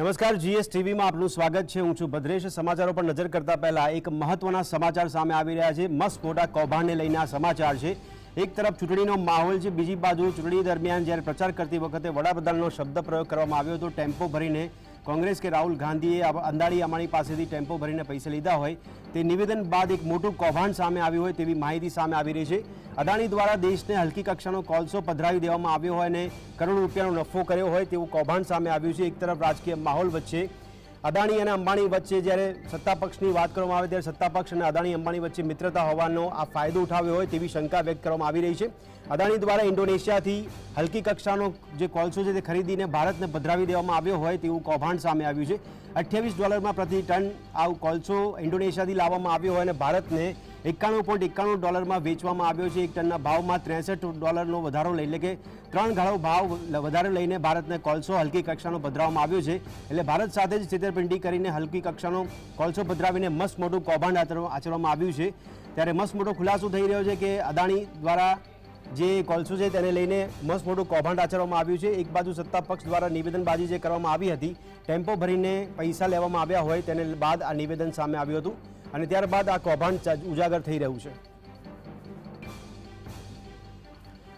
નમસ્કાર જીએસ ટીવીમાં આપનું સ્વાગત છે. હું છું ભદ્રેશ. સમાચારો પર નજર કરતા પહેલા એક મહત્વના સમાચાર સામે આવી રહ્યા છે. મસ્ત મોટા કૌભાંડને લઈને આ સમાચાર છે. એક તરફ ચૂંટણીનો માહોલ છે. બીજી બાજુ ચૂંટણી દરમિયાન જ્યારે પ્રચાર કરતી વખતે વડાપ્રધાનનો શબ્દ પ્રયોગ કરવામાં આવ્યો હતો. ટેમ્પો ભરીને કોંગ્રેસ કે રાહુલ ગાંધીએ અંદાડી અમાણી પાસેથી ટેમ્પો ભરીને પૈસા લીધા હોય તે નિવેદન બાદ એક મોટું કૌભાંડ સામે આવ્યું હોય તેવી માહિતી સામે આવી રહી છે. અદાણી દ્વારા દેશને હલકી કક્ષાનો કોલસો પધરાવી દેવામાં આવ્યો હોય અને કરોડો રૂપિયાનો નફો કર્યો હોય તેવું કૌભાંડ સામે આવ્યું છે. એક તરફ રાજકીય માહોલ વચ્ચે અદાણી અને અંબાણી વચ્ચે જ્યારે સત્તા પક્ષની વાત કરવામાં આવે ત્યારે સત્તા પક્ષ અને અદાણી અંબાણી વચ્ચે મિત્રતા હોવાનો આ ફાયદો ઉઠાવ્યો હોય તેવી શંકા વ્યક્ત કરવામાં આવી રહી છે. અદાણી દ્વારા ઇન્ડોનેશિયાથી હલકી કક્ષાનો જે કોલસો છે તે ખરીદીને ભારતને પધરાવી દેવામાં આવ્યો હોય તેવું કૌભાંડ સામે આવ્યું છે. અઠ્યાવીસ ડોલરમાં પ્રતિ ટન આ કોલસો ઇન્ડોનેશિયાથી લાવવામાં આવ્યો હોય અને ભારતને એકાણું પોઈન્ટ એકાણું ડોલરમાં વેચવામાં આવ્યો છે. એક ટનના ભાવમાં ત્રેસઠ ડોલરનો વધારો લઈ એટલે કે ત્રણ ઘાળો ભાવ વધારે લઈને ભારતને કોલસો હલકી કક્ષાનો પધરાવવામાં આવ્યો છે. એટલે ભારત સાથે જ છેતરપિંડી કરીને હલકી કક્ષાનો કોલસો પધરાવીને મસ્ત મોટું કૌભાંડ આચર- આચરવામાં આવ્યું છે. ત્યારે મસ્ત મોટો ખુલાસો થઈ રહ્યો છે કે અદાણી દ્વારા જે કોલસો છે તેને લઈને મસ્ત મોટું કૌભાંડ આચરવામાં આવ્યું છે. એક બાજુ સત્તા પક્ષ દ્વારા નિવેદનબાજી જે કરવામાં આવી હતી, ટેમ્પો ભરીને પૈસા લેવામાં આવ્યા હોય તેને બાદ આ નિવેદન સામે આવ્યું હતું. અને ત્યારબાદ આ કૌભાંડ ઉજાગર થઈ રહ્યું છે.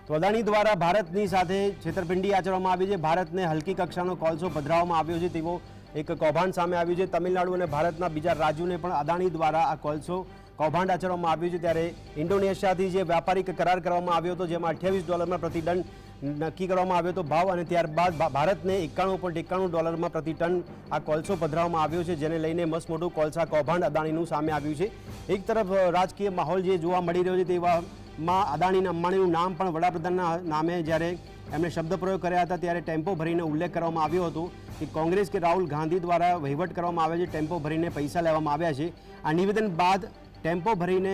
તો અદાણી દ્વારા ભારતની સાથે છેતરપિંડી આચરવામાં આવી છે. ભારતને હલકી કક્ષાનો કોલસો પધરાવવામાં આવ્યો છે તેવો એક કૌભાંડ સામે આવ્યું છે. તમિલનાડુ અને ભારતના બીજા રાજ્યોને પણ અદાણી દ્વારા આ કોલસો કૌભાંડ આચરવામાં આવ્યું છે. ત્યારે ઇન્ડોનેશિયાથી જે વ્યાપારિક કરાર કરવામાં આવ્યો હતો, જેમાં અઠ્યાવીસ ડોલરમાં પ્રતિદંડ નક્કી કરવામાં આવ્યો હતો ભાવ અને ત્યારબાદ ભારતને એકાણું પોઈન્ટ એકાણું ડોલરમાં પ્રતિ ટન આ કોલસો પધરાવવામાં આવ્યો છે, જેને લઈને મસ્ત મોટું કોલસા કૌભાંડ અદાણીનું સામે આવ્યું છે. એક તરફ રાજકીય માહોલ જે જોવા મળી રહ્યો છે તેવામાં અદાણી અંબાણીનું નામ પણ વડાપ્રધાનના નામે જ્યારે એમણે શબ્દ પ્રયોગ કર્યા હતા ત્યારે ટેમ્પો ભરીને ઉલ્લેખ કરવામાં આવ્યો હતો કે કોંગ્રેસ કે રાહુલ ગાંધી દ્વારા વહીવટ કરવામાં આવે છે, ટેમ્પો ભરીને પૈસા લેવામાં આવ્યા છે. આ નિવેદન બાદ ટેમ્પો ભરીને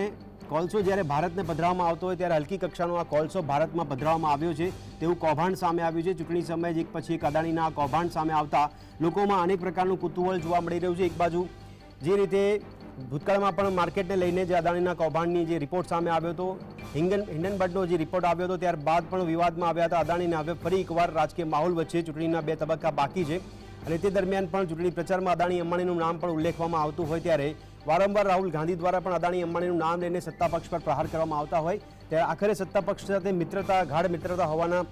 કોલસો જ્યારે ભારતને પધરાવવામાં આવતો હોય ત્યારે હલકી કક્ષાનો આ કોલસો ભારતમાં પધરાવવામાં આવ્યો છે. તેવું કૌભાંડ સામે આવ્યું છે. ચૂંટણી સમયે જ એક પછી એક અદાણીના કૌભાંડ સામે આવતા લોકોમાં અનેક પ્રકારનું કુતૂહલ જોવા મળી રહ્યું છે. એક બાજુ જે રીતે ભૂતકાળમાં પણ માર્કેટને લઈને જે અદાણીના કૌભાંડની જે રિપોર્ટ સામે આવ્યો હતો, હિંગન હિંડનબર્ગનો જે રિપોર્ટ આવ્યો હતો ત્યારબાદ પણ વિવાદમાં આવ્યા હતા અદાણીને. હવે ફરી એકવાર રાજકીય માહોલ વચ્ચે ચૂંટણીના બે તબક્કા બાકી છે. અને તે દરમિયાન પણ ચૂંટણી પ્રચારમાં અદાણી અંબાણીનું નામ પણ ઉલ્લેખવામાં આવતું હોય ત્યારે વારંવાર રાહુલ ગાંધી દ્વારા પણ અદાણી અંબાણીનું નામ લઈને સત્તા પક્ષ પર પ્રહાર કરવામાં આવતા હોય, ત્યારે આખરે સત્તા પક્ષ સાથે મિત્રતા, ગાઢ મિત્રતા હોવાના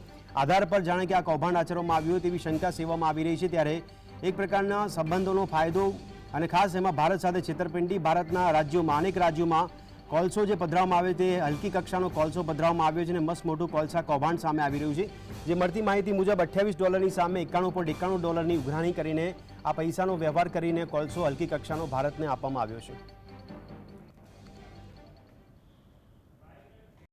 આધાર પર જાણે કે આ કૌભાંડ આચરવામાં આવ્યું તેવી શંકા સેવામાં આવી રહી છે. ત્યારે એક પ્રકારના સંબંધોનો ફાયદો અને ખાસ એમાં ભારત સાથે છેતરપિંડી, ભારતના રાજ્યોમાં, અનેક રાજ્યોમાં કોલસો જે પધરાવવામાં આવે તે હલકી કક્ષાનો કોલસો પધરાવવામાં આવ્યો છે અને મસ્ત મોટું કોલસા કૌભાંડ સામે આવી રહ્યું છે. જે મળતી માહિતી મુજબ અઠ્યાવીસ ડોલરની સામે એકાણું પોઈન્ટ એકાણું ડોલરની ઉઘરાણી કરીને આ પૈસાનો વ્યવહાર કરીને કોલસો હલકી કક્ષાનો ભારતને આપવામાં આવ્યો છે.